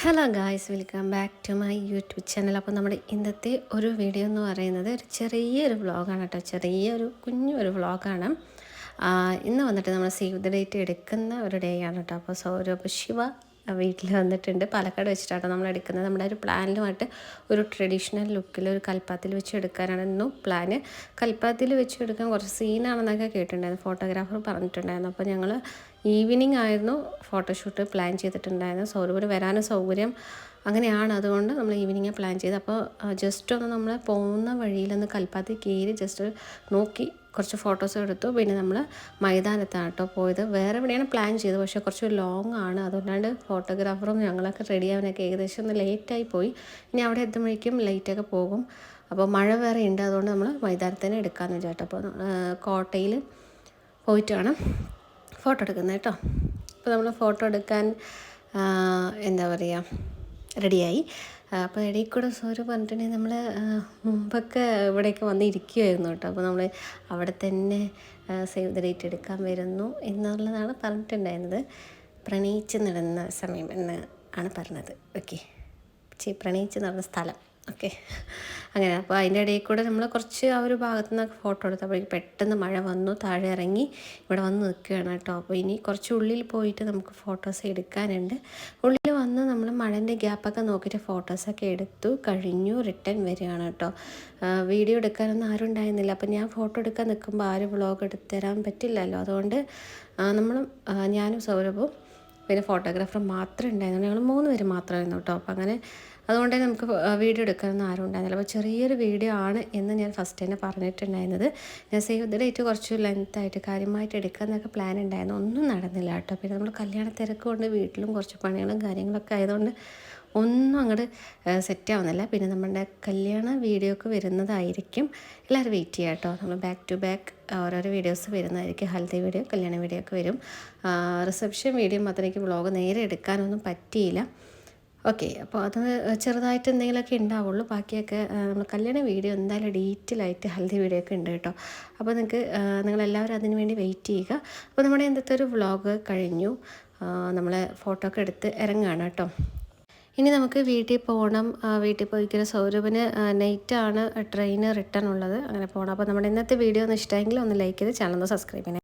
Hello guys welcome back to my YouTube channel അപ്പോൾ നമ്മുടെ ഇന്നത്തെ ഒരു വീഡിയോ എന്ന് പറയുന്നത് ഒരു ചെറിയൊരു വ്ളോഗാണ് കേട്ടോ. ചെറിയൊരു കുഞ്ഞൊരു വ്ളോഗാണ് ഇന്ന് വന്നിട്ട് നമ്മൾ സേവ് ദ ഡേറ്റ് എടുക്കുന്ന ഒരു ഡേ ആണ് കേട്ടോ. അപ്പോൾ സൗരഭ് ശിവ വീട്ടിൽ വന്നിട്ടുണ്ട്. പാലക്കാട് വെച്ചിട്ടാണ് നമ്മൾ എടുക്കുന്നത്. നമ്മുടെ ഒരു പ്ലാനിലുമായിട്ട് ഒരു ട്രഡീഷണൽ ലുക്കിൽ ഒരു കൽപ്പാത്തിൽ വെച്ച് എടുക്കാനായിരുന്നു പ്ലാന് കൽപ്പാത്തിൽ വെച്ച് എടുക്കാൻ കുറച്ച് സീനാണെന്നൊക്കെ കേട്ടിട്ടുണ്ടായിരുന്നു. ഫോട്ടോഗ്രാഫർ പറഞ്ഞിട്ടുണ്ടായിരുന്നു. അപ്പോൾ ഞങ്ങൾ ഈവനിങ് ആയിരുന്നു ഫോട്ടോഷൂട്ട് പ്ലാൻ ചെയ്തിട്ടുണ്ടായിരുന്നു സൗരഭന് വരാനും സൗകര്യം അങ്ങനെയാണ്. അതുകൊണ്ട് നമ്മൾ ഈവനിങ് പ്ലാൻ ചെയ്ത്. അപ്പോൾ ജസ്റ്റ് ഒന്ന് നമ്മൾ പോകുന്ന വഴിയിലൊന്ന് കൽപ്പാത്തി കയറി ജസ്റ്റ് നോക്കി കുറച്ച് ഫോട്ടോസ് എടുത്തു. പിന്നെ നമ്മൾ മൈതാനത്താണ് കേട്ടോ പോയത്. വേറെ എവിടെയാണ് പ്ലാൻ ചെയ്തത്? പക്ഷേ കുറച്ച് ലോങ് ആണ്. അതുകൊണ്ടാണ്ട് ഫോട്ടോഗ്രാഫറും ഞങ്ങളൊക്കെ റെഡി ആവാനൊക്കെ ഏകദേശം ഒന്ന് ലേറ്റായി പോയി. ഇനി അവിടെ എത്തുമ്പോഴേക്കും ലേറ്റൊക്കെ പോകും. അപ്പോൾ മഴ വേറെ ഉണ്ട്. അതുകൊണ്ട് നമ്മൾ മൈതാനത്ത് തന്നെ എടുക്കാമെന്ന് വിചാരിച്ചു. അപ്പോൾ കോട്ടയിൽ പോയിട്ട് വേണം ഫോട്ടോ എടുക്കുന്നത് കേട്ടോ. അപ്പോൾ നമ്മൾ ഫോട്ടോ എടുക്കാൻ എന്താ പറയുക റെഡിയായി. അപ്പോൾ ഇടയിൽ കൂടെ സോറി പറഞ്ഞിട്ടുണ്ടെങ്കിൽ നമ്മൾ മുമ്പൊക്കെ ഇവിടേക്ക് വന്ന് ഇരിക്കുമായിരുന്നു കേട്ടോ. അപ്പോൾ നമ്മൾ അവിടെ തന്നെ സേവ് ദ ഡേറ്റ് എടുക്കാൻ വരുന്നു എന്നുള്ളതാണ് പറഞ്ഞിട്ടുണ്ടായിരുന്നത്. പ്രണയിച്ച് നടന്ന സമയം എന്ന് ആണ് പറഞ്ഞത്. ഓക്കെ. പ്രണയിച്ച് നടന്ന സ്ഥലം. ഓക്കെ. അങ്ങനെ അപ്പോൾ അതിന്റെ ഇടയിൽ കൂടെ നമ്മൾ കുറച്ച് ആ ഒരു ഭാഗത്തു നിന്നൊക്കെ ഫോട്ടോ എടുത്തപ്പോഴേക്കും പെട്ടെന്ന് മഴ വന്നു താഴെ ഇറങ്ങി ഇവിടെ വന്ന് നിൽക്കുകയാണ് കേട്ടോ. അപ്പോൾ ഇനി കുറച്ച് ഉള്ളിൽ പോയിട്ട് നമുക്ക് ഫോട്ടോസ് എടുക്കാനുണ്ട്. ഉള്ളിൽ വന്ന് നമ്മൾ മഴന്റെ ഗ്യാപ്പൊക്കെ നോക്കിയിട്ട് ഫോട്ടോസൊക്കെ എടുത്തു കഴിഞ്ഞു റിട്ടേൺ വരികയാണ് കേട്ടോ. വീഡിയോ എടുക്കാനൊന്നും ആരും ഉണ്ടായിരുന്നില്ല. അപ്പോൾ ഞാൻ ഫോട്ടോ എടുക്കാൻ നിൽക്കുമ്പോൾ ആരും വ്ളോഗ് എടുത്തു തരാൻ പറ്റില്ലല്ലോ. അതുകൊണ്ട് നമ്മളും ഞാനും സൗരഭവും പിന്നെ ഫോട്ടോഗ്രാഫർ മാത്രമേ ഉണ്ടായിരുന്നു ഞങ്ങൾ മൂന്ന് പേര് മാത്രമായിരുന്നു കേട്ടോ. അപ്പോൾ അങ്ങനെ അതുകൊണ്ട് നമുക്ക് വീഡിയോ എടുക്കാനൊന്നും ആരും ഉണ്ടായിരുന്നില്ല. അപ്പോൾ ചെറിയൊരു വീഡിയോ ആണ് എന്ന് ഞാൻ ഫസ്റ്റ് തന്നെ പറഞ്ഞിട്ടുണ്ടായിരുന്നത്. ഞാൻ സേവ് ദ ഡേറ്റ് കുറച്ച് ലെങ്ത്തായിട്ട് കാര്യമായിട്ട് എടുക്കാമെന്നൊക്കെ പ്ലാൻ ഉണ്ടായിരുന്നു. ഒന്നും നടന്നില്ല കേട്ടോ. പിന്നെ നമ്മൾ കല്യാണ തിരക്ക് കൊണ്ട് വീട്ടിലും കുറച്ച് പണികളും കാര്യങ്ങളൊക്കെ ആയതുകൊണ്ട് ഒന്നും അങ്ങോട്ട് സെറ്റ് ആവുന്നില്ല. പിന്നെ നമ്മുടെ കല്യാണ വീഡിയോ ഒക്കെ വരുന്നതായിരിക്കും. എല്ലാവരും വെയിറ്റ് ചെയ്യാം കേട്ടോ നമ്മൾ ബാക്ക് ടു ബാക്ക് ഓരോരോ വീഡിയോസ് വരുന്നതായിരിക്കും. ഹൽദി വീഡിയോ കല്യാണ വീഡിയോ ഒക്കെ വരും. റിസപ്ഷൻ വീഡിയോ മാത്രം എനിക്ക് വ്ളോഗ് നേരെ എടുക്കാനൊന്നും പറ്റിയില്ല. ഓക്കെ അപ്പോൾ അത് ചെറുതായിട്ട് എന്തെങ്കിലുമൊക്കെ ഉണ്ടാവുള്ളൂ. ബാക്കിയൊക്കെ നമ്മൾ കല്യാണ വീഡിയോ എന്തായാലും ഡീറ്റെയിൽ ആയിട്ട് ഹൽദി വീഡിയോ ഒക്കെ ഉണ്ട് കേട്ടോ അപ്പോൾ നിങ്ങൾക്ക് നിങ്ങളെല്ലാവരും അതിന് വേണ്ടി വെയിറ്റ് ചെയ്യുക. അപ്പോൾ നമ്മുടെ ഇന്നത്തെ ഒരു വ്ളോഗ് കഴിഞ്ഞു. നമ്മൾ ഫോട്ടോ ഒക്കെ എടുത്ത് ഇറങ്ങുകയാണ് കേട്ടോ ഇനി നമുക്ക് വീട്ടിൽ പോകണം. വീട്ടിൽ പോയിക്കുന്ന സൗരഭിന് നൈറ്റാണ് ട്രെയിന് റിട്ടേൺ ഉള്ളത്. അങ്ങനെ പോകണം അപ്പോൾ നമ്മുടെ ഇന്നത്തെ വീഡിയോ ഒന്ന് ഇഷ്ടമെങ്കിൽ ഒന്ന് ലൈക്ക് ചെയ്ത് ചാനൽ ഒന്ന് സബ്സ്ക്രൈബ് ചെയ്യണം.